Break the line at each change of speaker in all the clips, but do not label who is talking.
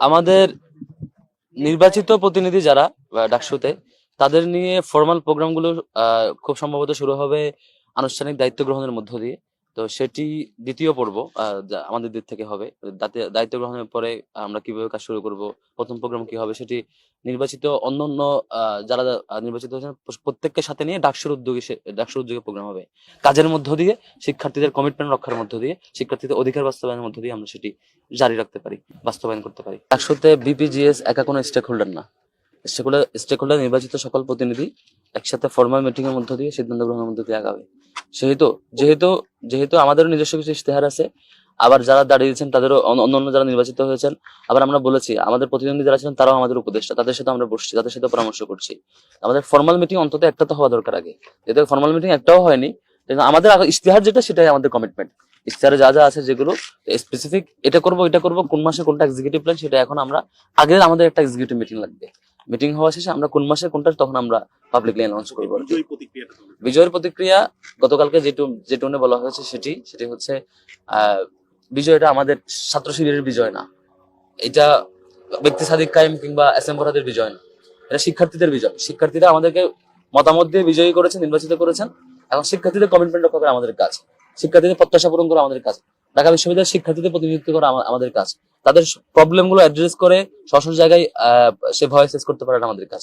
আমাদের নির্বাচিত প্রতিনিধি যারা ডাকসুতে, তাদের নিয়ে ফর্মাল প্রোগ্রামগুলো খুব সম্ভবত শুরু হবে আনুষ্ঠানিক দায়িত্ব গ্রহণের মধ্য দিয়ে। তো সেটি দ্বিতীয় পর্ব আমাদের দিক থেকে হবে। দায়িত্ব গ্রহণের পরে আমরা কীভাবে কাজ শুরু করব প্রথম প্রোগ্রাম কি হবে সেটি নির্বাচিত অন্য অন্য আহ, যারা নির্বাচিত হয়েছেন প্রত্যেককে সাথে নিয়ে ডাকসুর উদ্যোগে ডাকসুর উদ্যোগে প্রোগ্রাম হবে। কাজের মধ্য দিয়ে শিক্ষার্থীদের কমিটমেন্ট রক্ষার মধ্য দিয়ে শিক্ষার্থীদের অধিকার বাস্তবায়নের মধ্য দিয়ে আমরা সেটি জারি রাখতে পারি বাস্তবায়ন করতে পারি। ডাকসুতে বিপিজিএস একা কোনো স্টেক হোল্ডার না। স্টেক হোল্ডার নির্বাচিত সকল প্রতিনিধি একসাথে ফর্মাল মিটিং এর মধ্য দিয়ে সিদ্ধান্ত গ্রহণের মধ্য দিয়ে আগাবে। সেহেতু, যেহেতু যেহেতু আমাদেরও নিজস্ব কিছু ইশতেহার আছে, আবার যারা দাঁড়িয়েছেন তাদেরও অন্য যারা নির্বাচিত হয়েছেন, আবার আমরা বলেছি, আমাদের প্রতিদ্বন্দ্বী যারা ছিলেন তারাও আমাদের উপদেষ্টা, তাদের সাথে আমরা বসছি, তাদের সাথে পরামর্শ করছি। আমাদের ফর্মাল মিটিং অন্তত একটা তো হওয়া দরকার আগে। যেহেতু ফর্মাল মিটিং একটাও হয়নি আমাদের ইশতেহার যেটা সেটাই আমাদের কমিটমেন্ট ইশতেহারে যা যা আছে যেগুলো স্পেসিফিক এটা করব এটা করব কোন মাসে কোনটা এক্সিকিউটিভ প্ল্যান সেটা এখন আমরা আগে আমাদের একটা এক্সিকিউটিভ মিটিং লাগবে। মিটিং হওয়া শেষে আমরা কোন মাসে কোনটা তখন আমরা পাবলিকলি অ্যানাউন্স করব। বিজয়ের প্রতিক্রিয়া গতকালকে যেটু যে টোনে বলা হয়েছে সেটি সেটি হচ্ছে বিজয়টা আমাদের ছাত্র শিবিরের বিজয় না। এটা ব্যক্তি সাদিক কায়েম কিংবা এম বিজয় না। এটা শিক্ষার্থীদের বিজয়। শিক্ষার্থীরা আমাদেরকে মতামত দিয়ে বিজয়ী করেছেন নির্বাচিত করেছেন। এখন শিক্ষার্থীদের কমিটমেন্ট রক্ষা করা আমাদের কাজ। শিক্ষার্থীদের প্রত্যাশা পূরণ করা আমাদের কাজ। ঢাকা বিশ্ববিদ্যালয়ের শিক্ষার্থীদের প্রতিনিধিত্ব করা আমাদের কাজ। তাদের প্রবলেমগুলো অ্যাড্রেস করে সশস্ত্র জায়গায় সে ভয়েস করতে পারে আমাদের কাজ।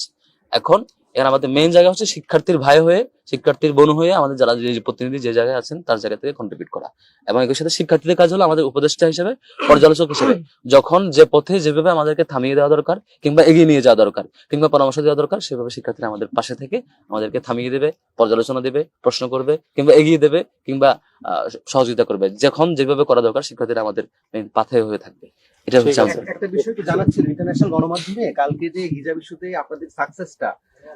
এখন এখানে আমাদের মেইন জায়গা হচ্ছে শিক্ষার্থীর ভাই হয়ে, শিক্ষার্থীর বোন হয়ে আমাদের যারা যে প্রতিনিধি যে জায়গায় আছেন, তার জায়গা থেকে কন্ট্রিবিউট করা। এবং একই সাথে শিক্ষার্থীদের কাজ হলো আমাদের উপদেষ্টা হিসেবে, পর্যালোচক হিসেবে। যখন যে পথে, যেভাবে আমাদেরকে থামিয়ে দেওয়া দরকার, কিংবা এগিয়ে নিয়ে যাওয়া দরকার, কিংবা পরামর্শ দেওয়া দরকার, সেভাবে শিক্ষার্থীরা আমাদের পাশে থেকে আমাদেরকে থামিয়ে দেবে, পর্যালোচনা দেবে, প্রশ্ন করবে, কিংবা এগিয়ে দেবে, কিংবা সহযোগিতা করবে। যখন যেভাবে করা দরকার, শিক্ষার্থীরা আমাদের পাথে হয়ে থাকবে। এটা হচ্ছে
একটা বিষয় কি জানাচ্ছিল ইন্টারন্যাশনাল গণমাধ্যমে কালকে যে হিজাব ইস্যুতে আপনাদের সাকসেসটা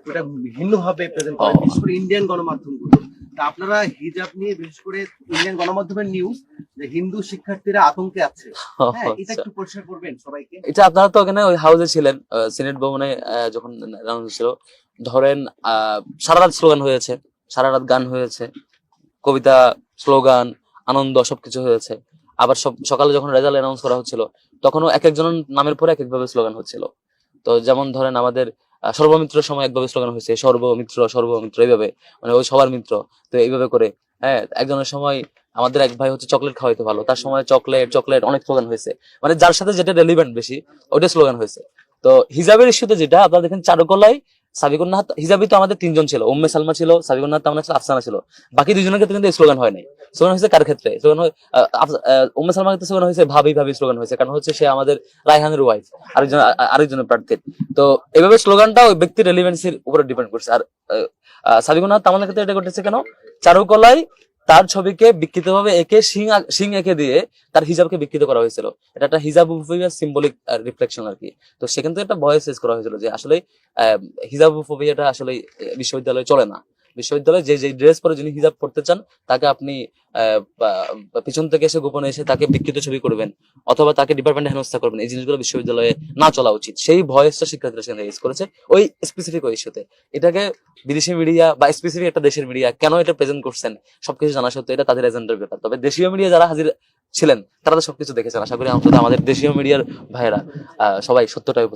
ওটা ভিন্নভাবে প্রেজেন্ট করে
ও।
বিশেষ করে ইন্ডিয়ান গণমাধ্যমগুলো। তা আপনারা হিজাব নিয়ে বিশেষ করে ইন্ডিয়ান গণমাধ্যমের নিউজ যে হিন্দু শিক্ষার্থীরা আতঙ্কে আছে। হ্যাঁ এটা
আচ্ছা।
একটু পরিষ্কার করবেন সবাইকে।
এটা আপনারা তো ওখানে ওই হাউসে ছিলেন সিনেট ভবনে যখন অ্যানাউন্স ছিল ধরেন আহ, সারা রাত স্লোগান হয়েছে সারা রাত গান হয়েছে কবিতা স্লোগান আনন্দ সবকিছু হয়েছে। আবার সকালে যখন রেজাল্ট অ্যানাউন্স করা হচ্ছিল তখনও এক একজনের নামের পরে এক একভাবে স্লোগান হচ্ছিল। তো যেমন ধরেন আমাদের আহ, সর্বমিত্রের সময় একভাবে স্লোগান হয়েছে সর্বমিত্র সর্বমিত্র এইভাবে। মানে ওই সবার মিত্র। তো এইভাবে করে হ্যাঁ একজনের সময় আমাদের এক ভাই হচ্ছে চকলেট খাওয়াইতে ভালো তার সময় চকলেট চকলেট অনেক স্লোগান হয়েছে। মানে যার সাথে যেটা রেলিভেন্ট বেশি ওইটা স্লোগান হয়েছে। তো হিজাবের ইস্যুতে যেটা আপনারা দেখেন চারুকলায় সাবিকুন্নাহ হিজাবি তো আমাদের তিনজন ছিল, উম্মে সালমা ছিল সাবিকুন্না তামনা ছিল, আফসানা ছিল। বাকি দুজনের ক্ষেত্রে কিন্তু স্লোগান হয় নাই। স্লোগান হয়েছে কার ক্ষেত্রে? স্লোগান উম্মে সালমার ক্ষেত্রে স্লোগান হয়েছে ভাবি ভাবি স্লোগান হয়েছে, কারণ হচ্ছে সে আমাদের রায়হানের ওয়াইফ আরেকজন আরেকজনের প্রার্থীর তো এভাবে স্লোগানটা ওই ব্যক্তির রেলিভেন্সির উপরে ডিপেন্ড করছে। আর সাবিকুন্না তামান্নার ক্ষেত্রে এটা ঘটেছে কেন? চারুকলায় ছবিকে বিকৃত ভাবে একে সিং সিং এঁকে দিয়ে তার হিজাবকে বিকৃত করা হয়েছিল। এটা একটা হিজাব সিম্বলিক রিফ্লেকশন আর কি। তো সেখান থেকে একটা ভয়েস করা হয়েছিল যে আসলে হিজাব আসলে বিশ্ববিদ্যালয়ে চলে না। বিশ্ববিদ্যালয়ে যে যে ড্রেস পরে যিনি হিজাব পড়তে চান, তাকে আপনি পিছন থেকে এসে গোপনে এসে তাকে বিকৃত ছবি করবেন অথবা তাকে ডিপার্টমেন্টে হেনস্থা করবেন। এই জিনিসগুলো বিশ্ববিদ্যালয়ে না চলা উচিত। সেই ভয়েসটা শিক্ষার্থীরা সেখানে ইউজ করেছে ওই স্পেসিফিক ওই ইস্যুতে এটাকে বিদেশি মিডিয়া বা স্পেসিফিক একটা দেশের মিডিয়া কেন এটা প্রেজেন্ট করছেন, সবকিছু জানা সত্ত্বেও এটা তাদের এজেন্ডার ব্যাপার। তবে দেশীয় মিডিয়া যারা হাজির ছিলেন, তারা তো সবকিছু দেখেছেন। আশা করি অন্তত আমাদের দেশীয় মিডিয়ার ভাইয়েরা সবাই সত্যটাই